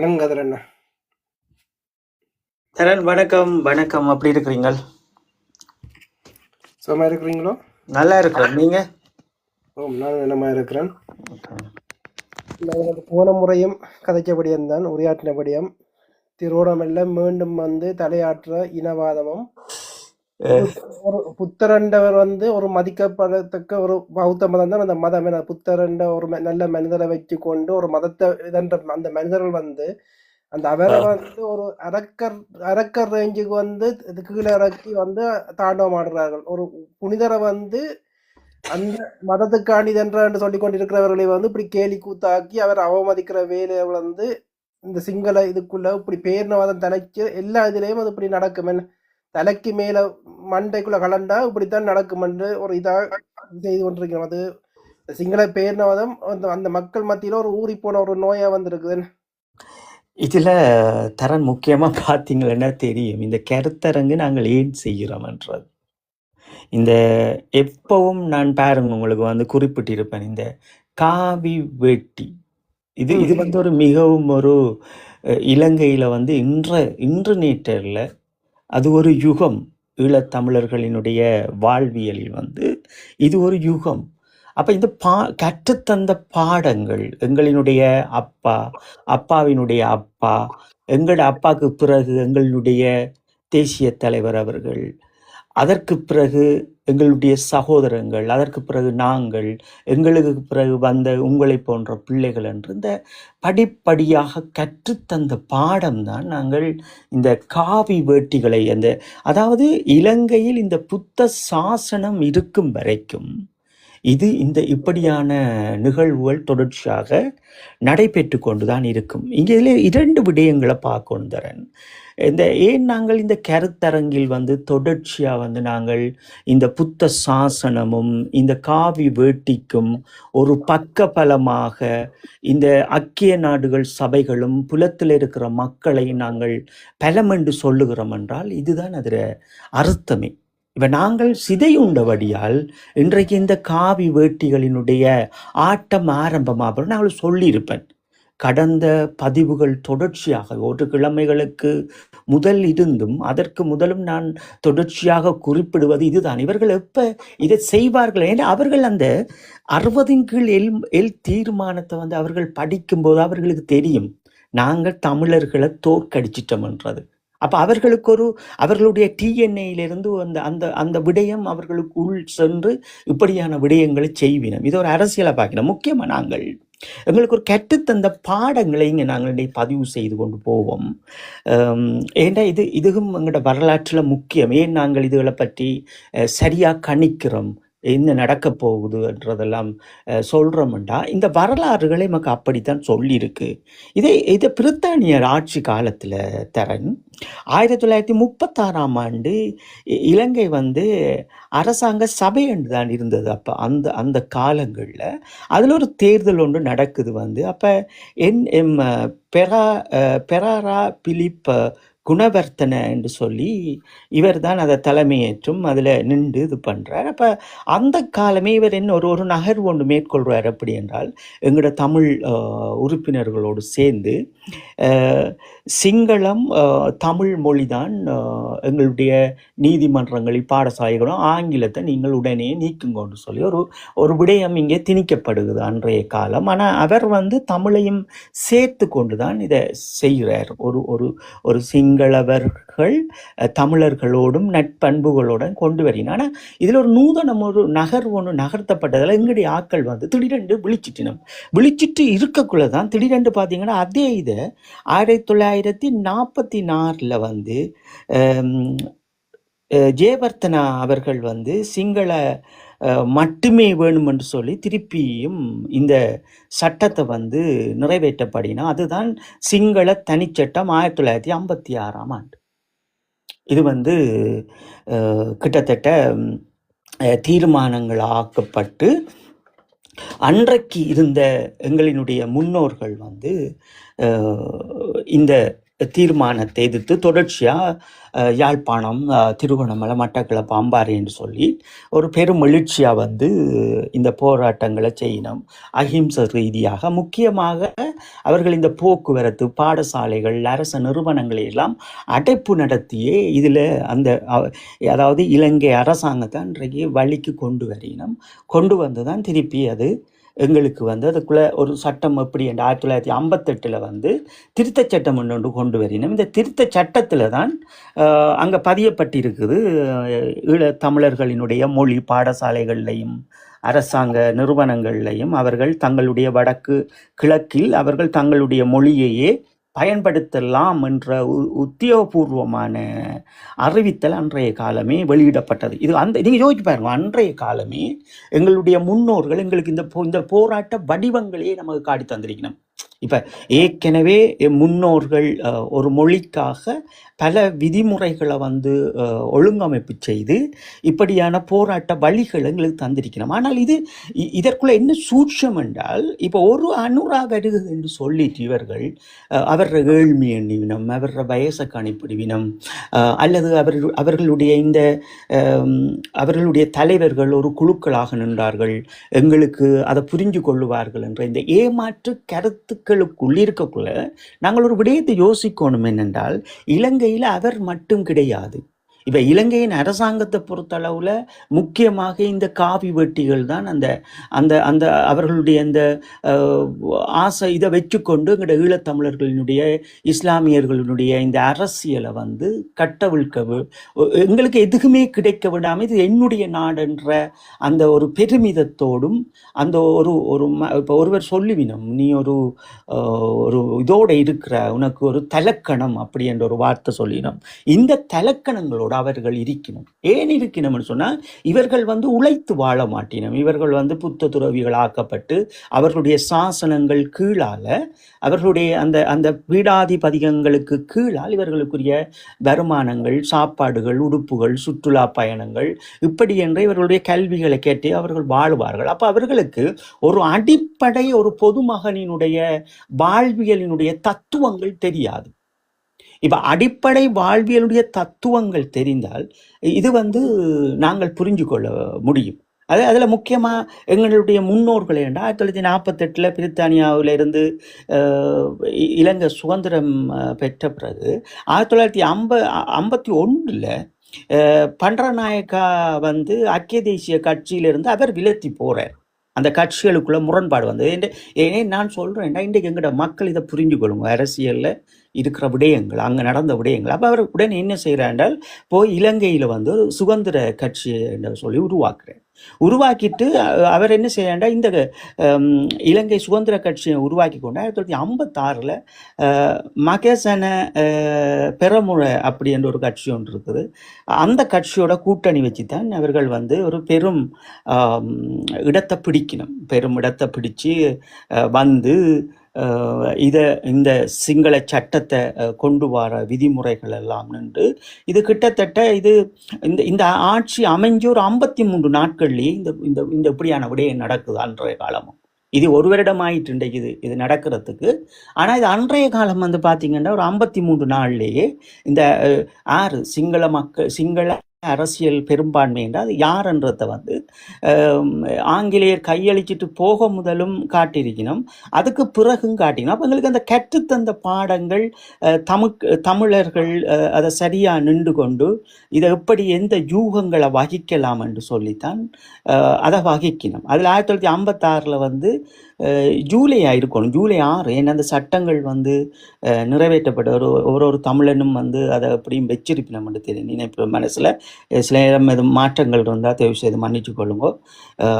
வணங்குதல் என்ன தரன் வணக்கம். வணக்கம். அப்படி இருக்கிறீங்கள்? சுகமா இருக்கிறீங்களோ? நல்லா இருக்கிறேன். நீங்க? ஓ நான் என்னமா இருக்கிறேன். நான் வந்து போன முறையும் கதைச்சபடியும் தான் உரையாற்றினபடியும். திருவோணமல்ல மீண்டும் வந்து தலையாற்ற இனவாதமும் ஒரு புத்தரண்டவர் வந்து ஒரு மதிக்கப்படத்தக்க ஒரு பௌத்த மதம் தான் அந்த மதம். என புத்தரண்ட ஒரு நல்ல மனிதரை வச்சு கொண்டு ஒரு மதத்தை இதன்ற அந்த மனிதர்கள் வந்து அந்த அவரை வந்து ஒரு அரக்கர் அரக்கர் ரேஞ்சுக்கு வந்து கீழே இறக்கி வந்து தாண்டவம் ஆடுறார்கள். ஒரு புனிதரை வந்து அந்த மதத்துக்காண்டிதென்ற என்று சொல்லிக் கொண்டிருக்கிறவர்களை வந்து இப்படி கேலி கூத்தாக்கி அவர் அவமதிக்கிற வேலையை வந்து இந்த சிங்கள இதுக்குள்ள இப்படி பேர்னவாதம் தலைச்சு எல்லா இதுலயும் அது இப்படி நடக்கும். என்ன தலைக்கு மேல மண்டைக்குள்ள கலண்டா இப்படித்தான் நடக்கும் என்று ஒரு இதா செய்து கொண்டிருக்கிறோம். அது சிங்கள பேர்னவாதம் அந்த அந்த மக்கள் மத்தியில ஒரு ஊறி போன ஒரு நோயா வந்திருக்குது. இதுல தரன் முக்கியமா பார்த்தீங்கன்னா தெரியும். இந்த கருத்தரங்கு நாங்கள் ஏன் செய்கிறோம்ன்றது இந்த எப்பவும் நான் பாருங்க உங்களுக்கு வந்து குறிப்பிட்டிருப்பேன். இந்த காவி வேட்டி இது இது வந்து ஒரு மிகவும் ஒரு இலங்கையில வந்து இன்ற இன்று நேற்றல்ல அது ஒரு யுகம். ஈழத்தமிழர்களினுடைய வாழ்வியலில் வந்து இது ஒரு யுகம். அப்போ இந்த பா கற்றுத்தந்த பாடங்கள் எங்களினுடைய அப்பா அப்பாவினுடைய அப்பா எங்கள் அப்பாக்கு பிறகு எங்களுடைய தேசிய தலைவர் அவர்கள் அதற்கு பிறகு எங்களுடைய சகோதரங்கள் அதற்கு பிறகு நாங்கள் எங்களுக்கு பிறகு வந்த உங்களை போன்ற பிள்ளைகள் என்று இந்த படிப்படியாக கற்றுத்தந்த பாடம்தான் நாங்கள் இந்த காவி வேட்டிகளை அந்த அதாவது இலங்கையில் இந்த புத்த சாசனம் இருக்கும் வரைக்கும் இது இந்த இப்படியான நிகழ்வுகள் தொடர்ச்சியாக நடைபெற்று கொண்டுதான் இருக்கும். இங்கே இரண்டு விடயங்களை பார்க்கணும் தரேன். இந்த ஏன் நாங்கள் இந்த கருத்தரங்கில் வந்து தொடர்ச்சியாக வந்து நாங்கள் இந்த புத்த சாசனமும் இந்த காவி வேட்டிக்கும் ஒரு பக்க பலமாக இந்த அக்கிய நாடுகள் சபைகளும் புலத்தில் இருக்கிற மக்களை நாங்கள் பலமென்று சொல்லுகிறோம் என்றால் இதுதான் அதில் அர்த்தமே. இப்போ நாங்கள் சிதையுண்டபடியால் இன்றைக்கு இந்த காவி வேட்டிகளினுடைய ஆட்டம் ஆரம்பமாக நாங்கள் சொல்லியிருப்பேன். கடந்த பதிவுகள் தொடர்ச்சியாக ஒரு கிழமைகளுக்கு முதல் இருந்தும் அதற்கு முதலும் நான் தொடர்ச்சியாக குறிப்பிடுவது இதுதான். இவர்கள் எப்போ இதை செய்வார்கள்? ஏன்னா அவர்கள் அந்த அறுபதின் கீழ் எல் எல் தீர்மானத்தை வந்து அவர்கள் படிக்கும்போது அவர்களுக்கு தெரியும். நாங்கள் தமிழர்களை தோற்கடிச்சிட்டோம்ன்றது அப்போ அவர்களுக்கு ஒரு அவர்களுடைய டிஎன்ஏயிலிருந்து அந்த அந்த அந்த விடயம் அவர்களுக்கு உள் சென்று இப்படியான விடயங்களை செய்வினோம். இது ஒரு அரசியலை பார்க்கணும் முக்கியமாக நாங்கள் எங்களுக்கு ஒரு கற்றுத்தந்த பாடங்களை இங்கே நாங்கள் இன்றைக்கு பதிவு செய்து கொண்டு போவோம். ஏண்டா இது இதுவும் எங்களோட வரலாற்றில் முக்கியம். ஏன் நாங்கள் இதுகளை பற்றி சரியாக கணிக்கிறோம்? என்ன நடக்க போகுதுன்றதெல்லாம் அஹ், இந்த வரலாறுகளை நமக்கு அப்படித்தான் சொல்லியிருக்கு. இதை இதை பிரித்தானியர் ஆட்சி காலத்தில் தரன் ஆயிரத்தி தொள்ளாயிரத்தி முப்பத்தாறாம் ஆண்டு இ- இலங்கை வந்து அரசாங்க சபை என்று தான் இருந்தது. அப்போ அந்த அந்த காலங்களில் அதில் ஒரு தேர்தல் ஒன்று நடக்குது வந்து. அப்போ என் எம் பெரா பெராரா பிலிப் குணவர்த்தன என்று சொல்லி இவர் தான் அதை தலைமையேற்றும் அதில் நின்று இது பண்ணுறார் அப்போ அந்த காலமே இவர் என்ன ஒரு ஒரு நகர்வு ஒன்று மேற்கொள்கிறார் அப்படி என்றால் எங்களோட தமிழ் உறுப்பினர்களோடு சேர்ந்து சிங்களம் தமிழ் மொழிதான் எங்களுடைய நீதிமன்றங்களில் பாடசாலைகளும் ஆங்கிலத்தை நீங்கள் உடனே நீக்குங்கன்னு சொல்லி ஒரு ஒரு விடயம் இங்கே திணிக்கப்படுகிறது அன்றைய காலம். ஆனால் அவர் வந்து தமிழையும் சேர்த்து கொண்டு தான் இதை செய்கிறார். ஒரு ஒரு ஒரு சிங்களவர்கள் தமிழர்களோடும் நட்பண்புகளோடும் கொண்டு வரீங்க ஆனால் இதில் ஒரு நூதனம் ஒரு நகர் ஒன்று நகர்த்தப்பட்டதில் எங்களுடைய ஆட்கள் வந்து திடீரென்று விழிச்சிட்டினம். விழிச்சிட்டு இருக்கக்குள்ள தான் திடீரென்று பார்த்தீங்கன்னா அதே இதை ஆயிரத்தி தொள்ளாயிரத்தி நாற்பத்தி நாலில் வந்து ஜெயவர்த்தனா அவர்கள் வந்து சிங்கள மட்டுமே வேணும் என்று சொல்லி திருப்பியும் இந்த சட்டத்தை வந்து நிறைவேற்றப்படினா அதுதான் சிங்கள தனிச்சட்டம் ஆயிரத்தி தொள்ளாயிரத்தி ஐம்பத்தி ஆறாம் ஆண்டு. இது வந்து கிட்டத்தட்ட தீர்மானங்கள் ஆக்கப்பட்டு அன்றைக்கு இருந்த எங்களினுடைய முன்னோர்கள் வந்து இந்த தீர்மானத்தை எதிர்த்து தொடர்ச்சியாக யாழ்ப்பாணம் திருகோணமலை மட்டக்களப்பு அம்பாறை என்று சொல்லி ஒரு பெரும் எழுச்சியாக வந்து இந்த போராட்டங்களை செய்யணும். அஹிம்சை ரீதியாக முக்கியமாக அவர்கள் இந்த போக்குவரத்து பாடசாலைகள் அரச நிறுவனங்களை எல்லாம் அடைப்பு நடத்தியே இதில் அந்த அதாவது இலங்கை அரசாங்கத்தை அன்றைக்கு வழிக்கு கொண்டு வரையினோம். கொண்டு வந்து தான் திருப்பி அது எங்களுக்கு வந்து அதுக்குள்ளே ஒரு சட்டம் எப்படி என்று ஆயிரத்தி தொள்ளாயிரத்தி ஐம்பத்தெட்டில் வந்து திருத்தச் சட்டம் ஒன்று ஒன்று கொண்டு வரினோம் இந்த திருத்த சட்டத்தில் தான் அங்கே பதியப்பட்டிருக்குது. ஈழ தமிழர்களினுடைய மொழி பாடசாலைகள்லையும் அரசாங்க நிறுவனங்கள்லையும் அவர்கள் தங்களுடைய வடக்கு கிழக்கில் அவர்கள் தங்களுடைய மொழியையே பயன்படுத்தலாம் என்ற உ- உத்தியோகபூர்வமான அறிவித்தல் அன்றைய காலமே வெளியிடப்பட்டது. இது அந்த நீங்கள் யோசிச்சு பாருங்க அன்றைய காலமே எங்களுடைய முன்னோர்கள் எங்களுக்கு இந்த போ- இந்த போராட்ட வடிவங்களையே நமக்கு காட்டி தந்திருக்கணும். இப்போ ஏற்கனவே முன்னோர்கள் ஒரு மொழிக்காக பல விதிமுறைகளை வந்து ஒழுங்கமைப்பு செய்து இப்படியான போராட்ட வழிகள் எங்களுக்கு தந்திருக்கணும் ஆனால் இது இதற்குள்ளே இதற்குள்ள என்ன சூட்சம் என்றால் இப்போ ஒரு அனுரா வருது என்று சொல்லிட்டு இவர்கள் அஹ், அவர ஏழ்மை எண்ணிவினம் அவர வயசை கணிப்பிடுவினம் அஹ், அல்லது அவர் அவர்களுடைய இந்த அவர்களுடைய தலைவர்கள் ஒரு குழுக்களாக நின்றார்கள் எங்களுக்கு அதை புரிஞ்சு கொள்ளுவார்கள் என்ற இந்த ஏமாற்று கருத்து இருக்கக்குள்ள நாங்கள் ஒரு விடயத்தை யோசிக்கணும் என்னென்றால் இலங்கையில் அவர் மட்டும் கிடையாது. இப்போ இலங்கையின் அரசாங்கத்தை பொறுத்தளவில் முக்கியமாக இந்த காவி வெட்டிகள் தான் அந்த அந்த அந்த அவர்களுடைய அந்த ஆசை இதை வச்சுக்கொண்டு எங்களோட ஈழத்தமிழர்களினுடைய இஸ்லாமியர்களினுடைய இந்த அரசியலை வந்து கட்டவிழ்க்க எங்களுக்கு எதுவுமே கிடைக்க விடாமல் இது என்னுடைய நாடுன்ற அந்த ஒரு பெருமிதத்தோடும் அந்த ஒரு ஒரு ம- இப்போ ஒருவர் சொல்லுவினும் நீ ஒரு ஒரு இதோட இருக்கிற உனக்கு ஒரு தலக்கணம் அப்படி என்ற ஒரு வார்த்தை சொல்லினோம். இந்த தலக்கணங்களோட அவர்கள் இருக்கணும். ஏன் இருக்கணும்னு சொன்னால் இவர்கள் வந்து உழைத்து வாழ மாட்டினோம். இவர்கள் வந்து புத்த துறவிகள் ஆக்கப்பட்டு அவர்களுடைய சாசனங்கள் கீழால அவர்களுடைய அந்த அந்த பீடாதிபதிகங்களுக்கு கீழால் இவர்களுக்குரிய வருமானங்கள் சாப்பாடுகள் உடுப்புகள் சுற்றுலா பயணங்கள் இப்படி என்று இவர்களுடைய கல்விகளை கேட்டு அவர்கள் வாழுவார்கள். அப்போ அவர்களுக்கு ஒரு அடிப்படை ஒரு பொதுமகனினுடைய வாழ்வியலினுடைய தத்துவங்கள் தெரியாது. இப்போ அடிப்படை வாழ்வியலுடைய தத்துவங்கள் தெரிந்தால் இது வந்து நாங்கள் புரிஞ்சு கொள்ள முடியும். அது அதில் முக்கியமாக எங்களுடைய முன்னோர்கள் என்றால் ஆயிரத்தி தொள்ளாயிரத்தி நாற்பத்தெட்டில் பிரித்தானியாவில் இருந்து இலங்கை சுதந்திரம் பெற்ற பிறகு ஆயிரத்தி தொள்ளாயிரத்தி ஐம்ப ஐம்பத்தி ஒன்றில் பண்டரநாயக்கா வந்து ஐக்கிய தேசிய கட்சியிலிருந்து அவர் விலத்தி போகிறார் அந்த கட்சிகளுக்குள்ள முரண்பாடு வந்தது. என்று- ஏன் நான் சொல்கிறேன் இன்றைக்கு எங்களோட மக்கள் இதை புரிஞ்சு கொள்ளுங்க. அரசியலில் இருக்கிற விடயங்கள் அங்கே நடந்த விடயங்கள். அப்போ அவர் உடனே என்ன செய்கிறார் என்றால் போய் இலங்கையில் வந்து ஒரு சுதந்திர கட்சி என்று சொல்லி உருவாக்குறார். உருவாக்கிட்டு அவர் என்ன செய்யாண்டா இந்த இலங்கை சுதந்திர கட்சியை உருவாக்கி கொண்டு ஆயிரத்தி தொள்ளாயிரத்தி ஐம்பத்தாறில் மகேசன அஹ், அப்படி என்ற ஒரு கட்சி ஒன்று இருக்குது. அந்த கட்சியோட கூட்டணி வச்சு தான் அவர்கள் வந்து ஒரு பெரும் இடத்தை பிடிக்கணும். பெரும் இடத்தை பிடிச்சு வந்து இதை இந்த சிங்கள சட்டத்தை கொண்டு வர விதிமுறைகள் எல்லாம் நின்று இது கிட்டத்தட்ட இது இந்த இந்த ஆட்சி அமைஞ்சு ஒரு ஐம்பத்தி மூன்று நாட்கள்லேயே இந்த இந்த இந்த இப்படியான விடயம் நடக்குது அன்றைய காலமும். இது ஒரு வருடம் ஆயிட்டு இன்றைக்கு இது இது நடக்கிறதுக்கு. ஆனால் இது அன்றைய காலம் வந்து பார்த்திங்கன்னா ஒரு ஐம்பத்தி மூன்று நாள்லேயே இந்த ஆறு சிங்கள மக்கள் சிங்கள அரசியல் பெரும்பான்மை என்றால் யார் என்றதை வந்து ஆங்கிலேயர் கையளிச்சிட்டு போக முதலும் காட்டியிருக்கணும். அதுக்கு பிறகும் காட்டினோம் அப்போ எங்களுக்கு அந்த கற்றுத்தந்த பாடங்கள் தமிழ் தமிழர்கள் அதை சரியாக நின்று கொண்டு இதை எப்படி எந்த யூகங்களை வகிக்கலாம் என்று சொல்லித்தான் அதை வகிக்கணும். அதில் ஆயிரத்தி தொள்ளாயிரத்தி ஐம்பத்தாறில் வந்து ஜூலையாக ஜூலை இருக்கணும் ஜூலை ஆறு ஏன்னா அந்த சட்டங்கள் வந்து நிறைவேற்றப்பட்ட ஒரு ஒரு ஒரு தமிழனும் வந்து அதை அப்படியும் வச்சிருப்பினம் மட்டும் தெரியும் நினைப்பு மனசில். சில நேரம் எதுவும் மாற்றங்கள் இருந்தால் தயவு செய்து மன்னிச்சு கொள்ளுங்கோ.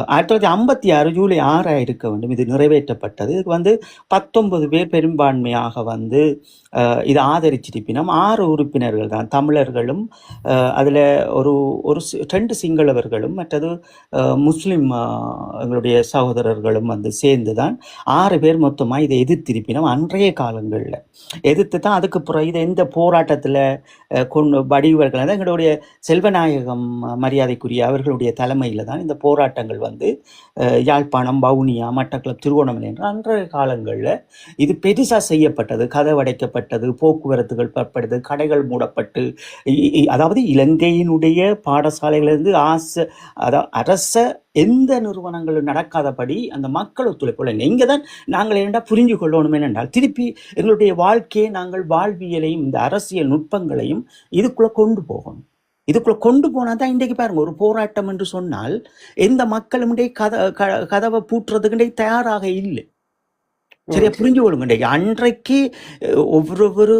ஆயிரத்தி தொள்ளாயிரத்தி ஐம்பத்தி ஆறு ஜூலை ஆறாக இருக்க வேண்டும். இது நிறைவேற்றப்பட்டது. இதுக்கு வந்து பத்தொன்பது பேர் பெரும்பான்மையாக வந்து இதை ஆதரிச்சிருப்பினம். ஆறு உறுப்பினர்கள் தான். தமிழர்களும் அதில் ஒரு ஒரு சி- ரெண்டு சிங்களவர்களும் மற்றது முஸ்லீம் எங்களுடைய சகோதரர்களும் வந்து சேர்ந்து தான் ஆறு பேர் மொத்தமாக இதை எதிர்த்திருப்பினோம் அன்றைய காலங்களில். எதிர்த்து தான் அதுக்கு பிறகு இதை எந்த போராட்டத்தில் கொண்டு வடிவர்கள் தான் எங்களுடைய செல்வநாயகம் மரியாதைக்குரிய அவர்களுடைய தலைமையில் தான் இந்த போராட்டங்கள் வந்து யாழ்ப்பாணம் வவுனியா மட்டக்குளம் திருவோணமலை என்ற அன்றைய காலங்களில் இது பெருசாக செய்யப்பட்டது. கதவடைக்கப்பட்டது போக்குவரத்துகள் பற்படுது கடைகள் மூடப்பட்டு இ- அதாவது இலங்கையினுடைய பாடசாலைகளிலிருந்து ஆச அதாவது அரச எந்த நிறுவனங்களும் நடக்காதபடி அந்த மக்கள் ஒத்துழைப்பு இங்கே தான் நாங்கள் என்னடா புரிஞ்சு கொள்ளணும் என்னென்றால் திருப்பி எங்களுடைய வாழ்க்கையை நாங்கள் வாழ்வியலையும் இந்த அரசியல் நுட்பங்களையும் இதுக்குள்ள கொண்டு போகணும். இதுக்குள்ள கொண்டு போனா தான் இன்றைக்கு பாருங்க ஒரு போராட்டம் என்று சொன்னால் எந்த மக்களும் கத க- கதவை பூட்டுறதுக்கு இன்றைக்கு தயாராக இல்லை. சரியா புரிஞ்சு கொள்ளுங்க அன்றைக்கு ஒவ்வொரு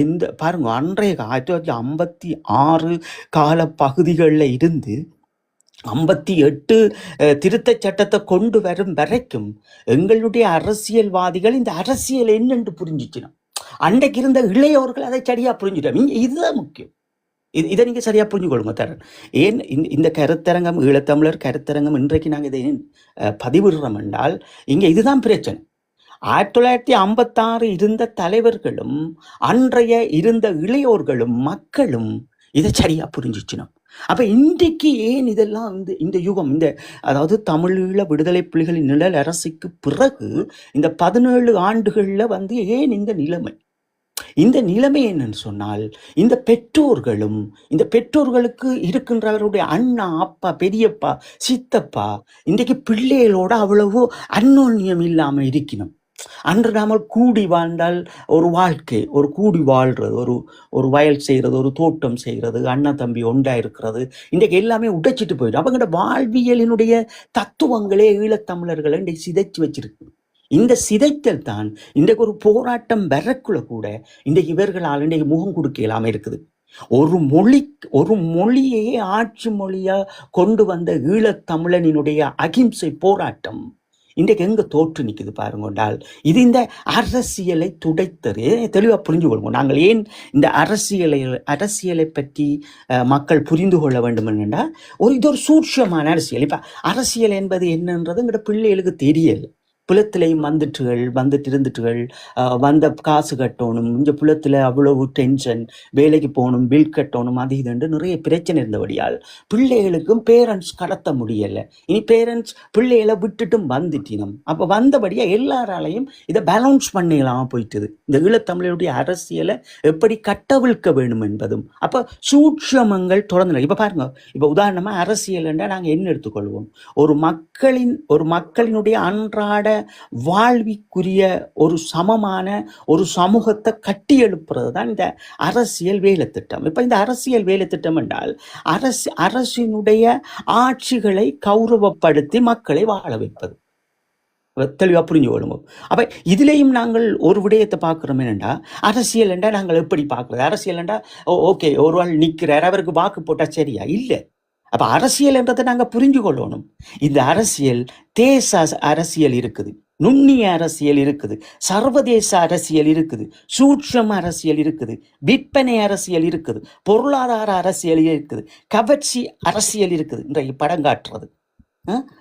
எந்த பாருங்க அன்றைய ஆயிரத்தி தொள்ளாயிரத்தி ஐம்பத்தி ஆறு கால பகுதிகளில் இருந்து ஐம்பத்தி எட்டு திருத்த திருத்தச் சட்டத்தை கொண்டு வரும் வரைக்கும் எங்களுடைய அரசியல்வாதிகள் இந்த அரசியல் என்னென்று புரிஞ்சிச்சினோம். அன்றைக்கு இருந்த இளையோர்கள் அதை சரியா புரிஞ்சுட்டோம். இதுதான் முக்கியம். இது இதை நீங்கள் சரியாக புரிஞ்சு கொள்ளுங்க தரன். ஏன் இந்த இந்த கருத்தரங்கம் ஈழத்தமிழர் கருத்தரங்கம் இன்றைக்கு நாங்கள் இதை ஏன் பதிவிடுறோம் என்றால் இங்கே இதுதான் பிரச்சனை. ஆயிரத்தி தொள்ளாயிரத்தி ஐம்பத்தாறு இருந்த தலைவர்களும் அன்றைய இருந்த இளையோர்களும் மக்களும் இதை சரியா புரிஞ்சிச்சினோம். அப்ப இன்றைக்கு ஏன் இதெல்லாம் வந்து இந்த யுகம் இந்த அதாவது தமிழீழ விடுதலை புலிகளின் நிழல் அரசுக்கு பிறகு இந்த பதினேழு ஆண்டுகள்ல வந்து ஏன் இந்த நிலைமை? இந்த நிலைமை என்னன்னு சொன்னால் இந்த பெற்றோர்களும் இந்த பெற்றோர்களுக்கு இருக்கின்றவருடைய அண்ணா அப்பா பெரியப்பா சித்தப்பா இன்றைக்கு பிள்ளைகளோட அவ்வளவோ அன்னோன்யம் இல்லாம இருக்கணும். அன்று நாம கூடி வாழ்ந்தால் ஒரு வாழ்க்கை ஒரு கூடி வாழ்றது ஒரு ஒரு வயல் செய்கிறது ஒரு தோட்டம் செய்கிறது அண்ணன் தம்பி ஒண்டா இருக்கிறது இன்றைக்கு எல்லாமே உடைச்சிட்டு போயிடும். அவங்களோட வாழ்வியலினுடைய தத்துவங்களே ஈழத்தமிழர்களை இன்றைக்கு சிதைச்சு வச்சிருக்கு. இந்த சிதைத்தல் தான் இன்றைக்கு ஒரு போராட்டம் வரக்குள்ள கூட இன்றைக்கு இவர்களால் இன்றைக்கு முகம் கொடுக்க இல்லாம இருக்குது. ஒரு மொழி ஒரு மொழியையே ஆட்சி மொழியா கொண்டு வந்த ஈழத்தமிழனினுடைய அகிம்சை போராட்டம் இன்றைக்கு எங்கே தோற்று நிற்குது பாருங்கொண்டால் இது இந்த அரசியலை துடைத்தது. தெளிவாக புரிஞ்சு கொள்வோம் நாங்கள் ஏன் இந்த அரசியலை அரசியலை பற்றி மக்கள் புரிந்து கொள்ள வேண்டும் என்றால் ஒரு இது ஒரு சூட்சமான அரசியல். இப்போ அரசியல் என்பது என்னன்றது எங்கள்கிட்ட பிள்ளைகளுக்கு தெரியலை. புலத்திலையும் வந்துட்டுகள் வந்துட்டு இருந்துட்டுகள் வந்த காசு கட்டணும் இந்த புலத்தில் அவ்வளவு டென்ஷன் வேலைக்கு போகணும் பில் கட்டணும் அது இதுன்னு நிறைய பிரச்சனை இருந்தபடியால் பிள்ளைகளுக்கும் பேரண்ட்ஸ் கடத்த முடியல. இனி பேரண்ட்ஸ் பிள்ளைகளை விட்டுட்டும் வந்துட்டினம். அப்போ வந்தபடியாக எல்லாராலையும் இதை பேலன்ஸ் பண்ணிடலாம போயிட்டுது. இந்த ஈழத்தமிழருடைய அரசியலை எப்படி கட்டவிழ்க்க வேணும் என்பதும். அப்போ சூட்சமங்கள் தொடர்ந்து இப்போ பாருங்க இப்போ உதாரணமாக அரசியல் என்றால் நாங்கள் என்ன எடுத்துக்கொள்வோம்? ஒரு மக்களின் ஒரு மக்களினுடைய அன்றாட வாழ்விக்குரிய ஒரு சமமான ஒரு சமூகத்தை கட்டி எழுப்புறது தான் இந்த அரசியல் வேலை திட்டம் இப்ப இந்த அரசியல் வேலை திட்டம் என்றால் அரசு அரசினுடைய ஆட்சிகளை கௌரவப்படுத்தி மக்களை வாழ வைப்பது. தெளிவா புரிஞ்சு கொள்ளும் அப்ப இதுலேயும் நாங்கள் ஒரு விடயத்தை பார்க்குறோம் என்னென்னா அரசியல் என்றா நாங்கள் எப்படி பார்க்குறது? அரசியல் என்றா ஓகே ஒரு ஆள் நிற்கிறார் அவருக்கு வாக்கு போட்டா சரியா? இல்ல. அப்போ அரசியல் என்றதை நாங்கள் புரிஞ்சு கொள்ளணும் இந்த அரசியல் தேச அரசியல் இருக்குது. நுண்ணிய அரசியல் இருக்குது. சர்வதேச அரசியல் இருக்குது. சூட்சம் அரசியல் இருக்குது. விற்பனை அரசியல் இருக்குது. பொருளாதார அரசியல் இருக்குது. கவர்ச்சி அரசியல் இருக்குது. இன்றைக்கு படம் காட்டுறது.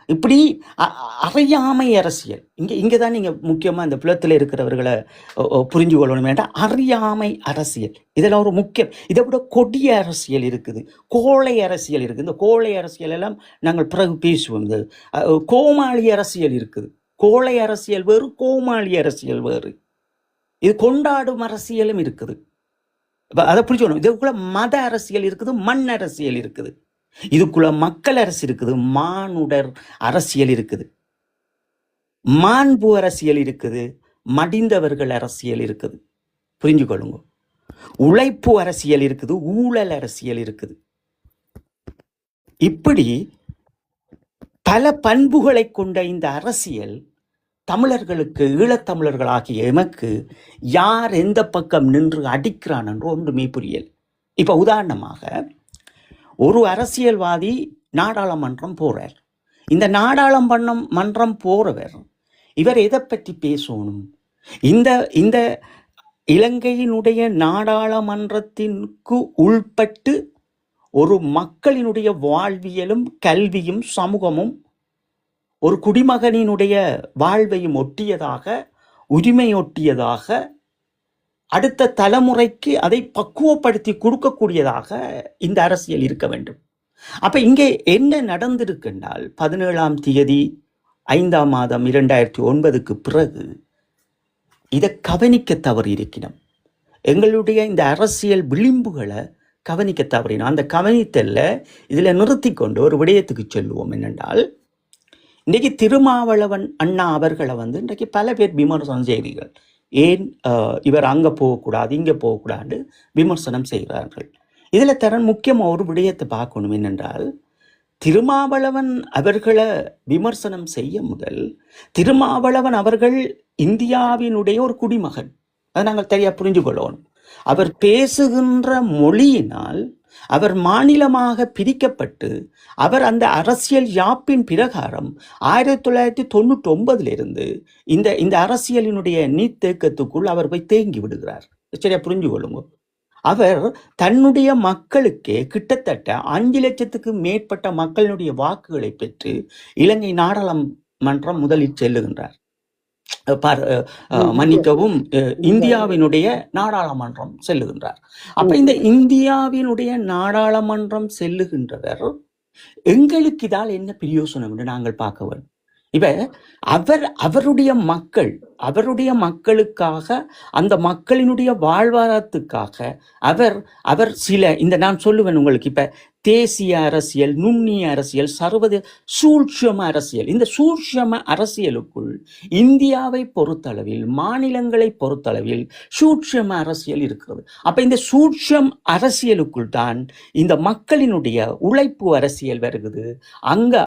இப்படி அ- அறியாமை அரசியல். இங்கே இங்கே தான் நீங்கள் முக்கியமாக இந்த புலத்தில் இருக்கிறவர்களை புரிஞ்சு கொள்ளணும். வேண்டாம் அறியாமை அரசியல். இதெல்லாம் ஒரு முக்கியம். இதை விட கொடிய அரசியல் இருக்குது. கோழை அரசியல் இருக்குது. இந்த கோழை அரசியல் எல்லாம் நாங்கள் பிறகு பேசுவோம். இந்த கோமாளி அரசியல் இருக்குது. கோழை அரசியல் வேறு கோமாளி அரசியல் வேறு. இது கொண்டாடும் அரசியலும் இருக்குது. அதை புரிஞ்சுக்கணும். இதுக்குள்ள மத அரசியல் இருக்குது மண் அரசியல் இருக்குது. இதுக்குள்ள மக்கள் அரசு இருக்குது மானுடர் அரசியல் இருக்குது. மாண்பு அரசியல் இருக்குது மடிந்தவர்கள் அரசியல் இருக்குது. புரிஞ்சு கொள்ளுங்க உழைப்பு அரசியல் இருக்குது ஊழல் அரசியல் இருக்குது. இப்படி பல பண்புகளை கொண்ட இந்த அரசியல் தமிழர்களுக்கு ஈழத்தமிழர்களாகிய எமக்கு யார் எந்த பக்கம் நின்று அடிக்கிறான் என்று ஒன்றுமே புரியல். இப்போ உதாரணமாக ஒரு அரசியல்வாதி நாடாளுமன்றம் போகிறார் இந்த நாடாளுமன்றம் மன்றம் போகிறவர் இவர் எதை பற்றி பேசணும்? இந்த இந்த இலங்கையினுடைய நாடாளுமன்றத்திற்கு உள்பட்டு ஒரு மக்களினுடைய வாழ்வியலும் கல்வியும் சமூகமும் ஒரு குடிமகனினுடைய வாழ்வையும் ஒட்டியதாக உரிமையொட்டியதாக அடுத்த தலைமுறைக்கு அதை பக்குவப்படுத்தி கொடுக்கக்கூடியதாக இந்த அரசியல் இருக்க வேண்டும். அப்ப இங்கே என்ன நடந்திருக்குன்றால் பதினேழாம் தேதி ஐந்தாம் மாதம் இரண்டாயிரத்தி ஒன்பதுக்கு பிறகு இதை கவனிக்க தவறியிருக்கிறோம் எங்களுடைய இந்த அரசியல் விளிம்புகளை கவனிக்க தவறினோம் அந்த கவனித்தல்ல இதில் நிறுத்தி கொண்டு ஒரு விடயத்துக்கு சொல்லுவோம். என்னென்றால் இன்றைக்கு திருமாவளவன் அண்ணா அவர்களை வந்து இன்றைக்கு பல பேர் விமர்சனம் செய்தீர்கள் ஏன் இவர் அங்கே போகக்கூடாது இங்கே போகக்கூடாது விமர்சனம் செய்கிறார்கள். இதில் தரன் முக்கியமாக ஒரு விடயத்தை பார்க்கணும் என்னென்றால் திருமாவளவன் அவர்களை விமர்சனம் செய்ய முதல் திருமாவளவன் அவர்கள் இந்தியாவினுடைய ஒரு குடிமகன். அதை நாங்கள் சரியா புரிஞ்சு கொள்ளணும் அவர் பேசுகின்ற மொழியினால் அவர் மாநிலமாக பிரிக்கப்பட்டு அவர் அந்த அரசியல் யாப்பின் பிரகாரம் ஆயிரத்தி தொள்ளாயிரத்தி தொண்ணூற்றி ஒன்பதிலிருந்து இந்த இந்த அரசியலினுடைய நீர்த்தேக்கத்துக்குள் அவர் போய் தேங்கி விடுகிறார். சரியா புரிஞ்சு கொள்ளுங்க அவர் தன்னுடைய மக்களுக்கே கிட்டத்தட்ட அஞ்சு லட்சத்துக்கு மேற்பட்ட மக்களினுடைய வாக்குகளை பெற்று இலங்கை நாடாளுமன்றம் முதலில் செல்லுகின்றார். மன்னிக்கவும் இந்தியாவினுடைய நாடாளுமன்றம் செல்லுகின்றார். அப்ப இந்த இந்தியாவினுடைய நாடாளுமன்றம் செல்லுகின்றவர் எங்களுக்கு இதால் என்ன பிரயோசனம் என்று நாங்கள் பார்க்க வேண்டும். இப்ப அவர் அவருடைய மக்கள் அவருடைய மக்களுக்காக அந்த மக்களினுடைய வாழ்வாதாரத்துக்காக அவர் அவர் சில இந்த நான் சொல்லுவேன் உங்களுக்கு இப்ப தேசிய அரசியல் நுண்ணிய அரசியல் சர்வதேச சூட்சம அரசியல். இந்த சூட்சம அரசியலுக்குள் இந்தியாவை பொறுத்தளவில் மாநிலங்களை பொறுத்தளவில் சூட்சம அரசியல் இருக்கிறது. அப்போ இந்த சூட்சம் அரசியலுக்குள் தான் இந்த மக்களினுடைய உழைப்பு அரசியல் வருகிறது அங்க